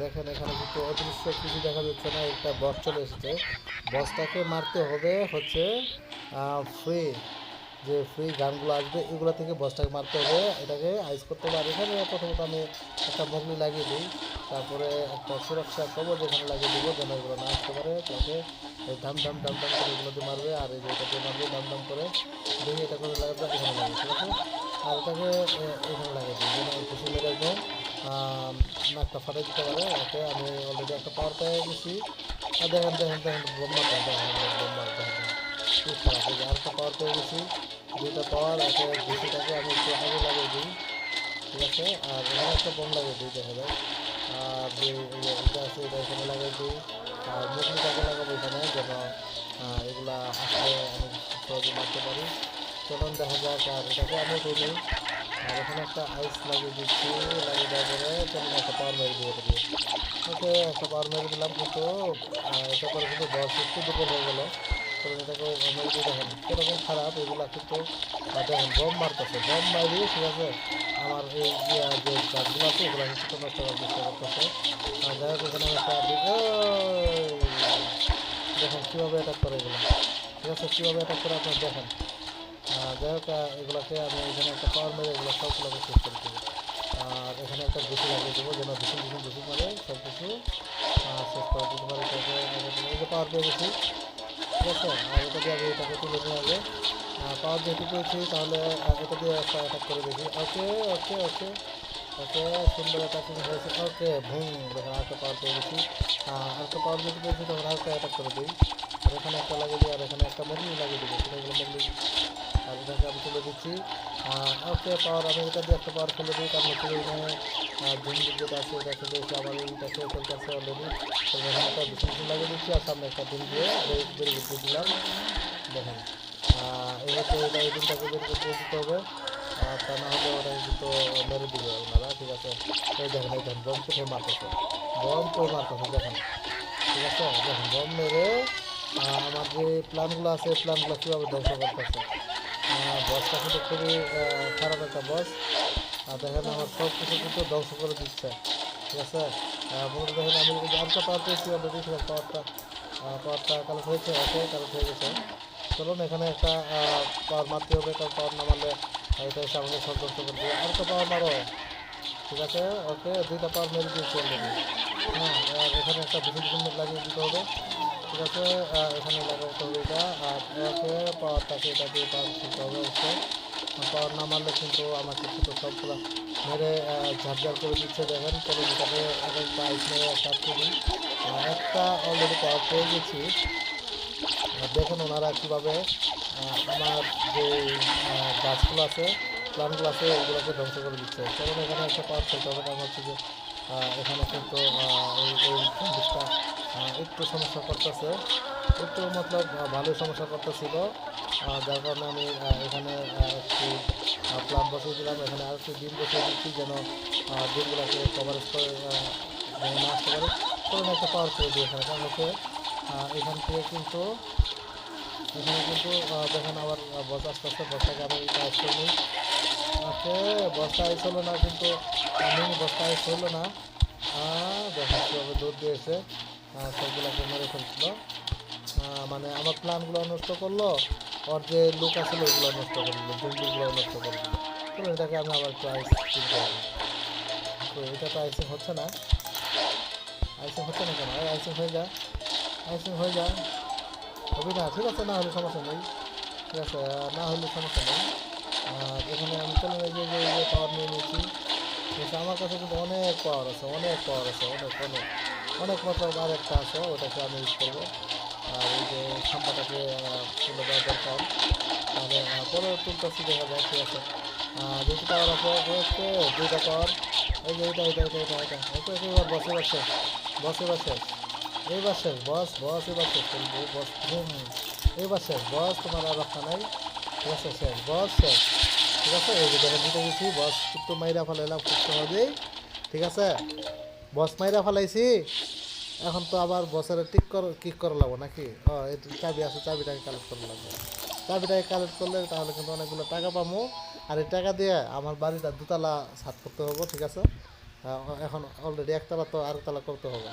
দেখেন এখানে কিন্তু অদৃশ্য কিছু দেখা যাচ্ছে না, একটা বস চলে এসেছে। বসটাকে মারতে হবে হচ্ছে ফ্রি যে ফ্রি গানগুলো আসবে, এগুলো থেকে বসটাকে মারতে হবে। এটাকে আইস করতে হবে। আর এখানে প্রথমত আমি একটা মগলি লাগিয়ে দিই। তারপরে একটা সুরক্ষা কবচ এখানে লাগিয়ে দেবো যেন এগুলো না আসতে পারে। তাকে দাম দাম দাম দাম করে এগুলো দিয়ে মারবে। আর এই যে এটা দিয়ে মারবে দাম দাম করে দিয়ে এটা করে লাগাবে এখানে লাগবে ঠিক আছে আর এটাকে এখানে লাগিয়ে দিই যেন খুশি মেরে নাকটা ফাটাই দিতে পারে, ওকে? আমি অলরেডি একটা পাওয়ার পেয়ে গেছি। আর দেখেন দেখেন দেখেন, বোম্বাটা, দেখেন বোম্বা দেখেন খুব খারাপ এই আরেকটা পাওয়ার পেয়ে গেছি, দুইটা পাওয়ার একে ঘুষিটাকে আমি একটু আগে লাগিয়ে দিই, ঠিক আছে? আর এখানে একটা বোম লাগিয়ে দিই দেখা যায় আর যে এই যে এটা আছে, এটা এখানে লাগিয়ে দিই। আর মুখলিটাকে লাগাবো এখানে, যেন এগুলা আসলে আমি সহজে মারতে পারি। চলুন, দেখা যাক, আর এটাকে আমি করি আর এখানে একটা আইস লাগিয়ে দিচ্ছি, লাগিয়ে দেওয়ার পরে চলুন একটা পাওয়ার মেরে দিয়ে দিয়ে ওকে, একটা পাওয়ার মেরে দিলাম কিন্তু এটা করে কিন্তু দশ একটু দুপুর হয়ে গেলো। চলুন এটাকে মেরে দিয়ে দেখেন। কীরকম খারাপ, এগুলা কিন্তু দেখেন বম মারতেছে। বম মারি ঠিক আছে, আমার এই যে গাছগুলো আছে, এগুলো কিন্তু নষ্ট করার চেষ্টা করতেছে। আর যাই হোক একটা দেখেন কীভাবে অ্যাটাক করে এগুলো। ঠিক আছে, কীভাবে অ্যাটাক করে আপনার দেখেন। যাই হোক এগুলোকে আমি এখানে একটা পাওয়ার মেরে এগুলো সবগুলোকে শেষ করে দেবো। আর এখানে একটা ঘুষি লাগিয়ে দেবো যেন ভীষণ ভীষণ ঘুষি মারে সব কিছু শেষ করে দিতে পারে এটাকে পাওয়ার পেয়ে গেছি ঠিক আছে? আর এটা দিয়ে আমি এটাকে আগে। পাওয়ার যেহেতু পেয়েছি তাহলে এটা দিয়ে একটা অ্যাটাক করে দেখি। ওকে ওকে ওকে ওকে সুন্দর অ্যাটাকিং হয়েছে। ওকে ভুম দেখেন আরেকটা পাওয়ার পেয়ে গেছি আহ, আরেকটা পাওয়ার যেহেতু পেয়েছি তখন আরেকটা অ্যাটাক করে দিই। আর এখানে একটা লাগিয়ে দিই আর এখানে একটা মগলি লাগিয়ে দিই সেটাগুলো মগলি আর এটাকে আমি তুলে দিচ্ছি। ওকে পাওয়ার আমি এটা দিয়ে একটা পাওয়ার ফেলে দিই কারণ হচ্ছে এখানে জুম যেটা আছে এটা থেকে এসে আমার এইটা খেয়ে চলতেছে অলরেডি এখানে একটা ফুল লাগিয়ে দিচ্ছি আর সামনে একটা ডিম দিয়ে বের দিলাম। দেখেন এই বের করতে দিতে হবে। আর তা না হলে ওটা কিন্তু মেরে দিবে ওনারা ঠিক আছে? এই দেখেন এই দেখেন, বম কোথায় মারতেছে? বম কোথায় মারতেছে? দেখেন, ঠিক আছে? দেখেন, বম মেরে আমার যে প্ল্যানগুলো আছে প্ল্যানগুলো কীভাবে ধ্বংস করতেছে? বসটা কিন্তু খুবই খারাপ একটা বস আর দেখেন আমার সব কিছু কিন্তু ধ্বংস করে দিচ্ছে। ঠিক আছে? বলতে দেখেন আমি যদি আরেকটা পাওয়ার পেয়েছি অলরেডি সেটা পাওয়ারটা পাওয়ারটা কালেক্ট হয়েছে ওকে কালেক্ট হয়ে গেছে। চলুন, এখানে একটা পাওয়ার মারতে হবে, কারণ পাওয়ার না মারলে এটা এসে আমাকে সব ধ্বংস করে দেবে। আরেকটা পাওয়ার মারো। ঠিক আছে? ওকে দুইটা পাওয়ার মেরে দিয়েছি অলরেডি হ্যাঁ এখানে একটা ভীষণ লাগিয়ে দিতে হবে। ঠিক আছে এখানে লাগাতে হবে আর ওকে পাওয়ারটাকে এটা দিয়ে পাওয়ার দিতে হবে হচ্ছে পাওয়ার না মারলে কিন্তু আমাকে কিন্তু সবগুলো মেরে আহ, করে দিচ্ছে দেখেন চলো এটাকে একটা আইস মেরে স্টার্ট করি। একটা অলরেডি পাওয়ার পেয়ে গেছি। দেখুন ওনারা কীভাবে আমার যে গাছগুলো আছে প্লান্টগুলো আছে ওগুলোকে ধ্বংস করে দিচ্ছে। কারণ এখানে একটা পাওয়ার ফেলতে হবে কারণ হচ্ছে যে এখানে কিন্তু এই জিনিসটা একটু সমস্যা করতেছে। একটু মতলব ভালো সমস্যা করতেছিল। যার কারণে আমি এখানে একটু প্লান বসিয়ে দিলাম। এখানে আর একটু ডিম বসিয়ে দিচ্ছি যেন ডিমগুলোকে কভারেজ করে যেন না আসতে পারে। কোনো একটা পাওয়ার করে দিই এখানে কারণ হচ্ছে এখান থেকে কিন্তু, এখানে কিন্তু দেখেন আবার বস আস্তে আস্তে বসটাকে আমি কাজ করে নিই। বস্তা আইস হলো না কিন্তু আমি বস্তা আইস হলো না। দেখেন কীভাবে দুধ দিয়েছে। সবগুলোকে মেরে ফেলছিল মানে আমার প্ল্যানগুলো নষ্ট করল, ওর যে লুক আসলে ওগুলো নষ্ট করে দিল দুগুলো নষ্ট করে দিল। তো এটাকে আমি আবার একটু আইস তো এটা তো আইসিং হচ্ছে না। আইসিং হচ্ছে না কেন? আইসিং হয়ে যায় আইসিং হয়ে যায় হবে না, ঠিক আছে, না হলে সমস্যা নেই। ঠিক আছে, না হলে সমস্যা নেই। এখানে আমি চলে এই যে, যে- যে পাওয়ার নিয়ে নিয়েছি। আছে আমার কাছে কিন্তু অনেক পাওয়ার আছে অনেক পাওয়ার আছে অনেক অনেক অনেক মতলব আর একটা আছে ওটাকে আমি ইউজ করব। আর এই যে খাম্পাটাকে তুলে দেওয়া দরকার তাহলে পরে তুলতেছি দেখা যায় ঠিক আছে। যেহেতু পাওয়ার আছে ওকে দুইটা পাওয়ার এই যে এটা এটা এটা এটা এটা ওকে, এবার বসে বসে বসে বসে এবার শেষ। বস বস এবার শেষ। বস হুম এবার শেষ বস তোমার আর রক্ষা নাই। ঠিক আছে শেষ বস শেষ। ঠিক আছে? এই যে দেখেন দিতে গেছি বস একটু মাইরা ফেলাইলাম খুব সহজেই ঠিক আছে? বস মাইরা ফেলাইছি। এখন তো আবার বছরে টিক কর কিক করা লাগবো নাকি? ও, এই চাবি আছে, চাবিটাকে কালেক্ট করা লাগবে। চাবিটাকে কালেক্ট করলে তাহলে কিন্তু অনেকগুলো টাকা পাবো আর এই টাকা দিয়ে আমার বাড়িটা দুতলা সাত করতে হব, ঠিক আছে? এখন অলরেডি একতলা তো আরেকতলা করতে হবে।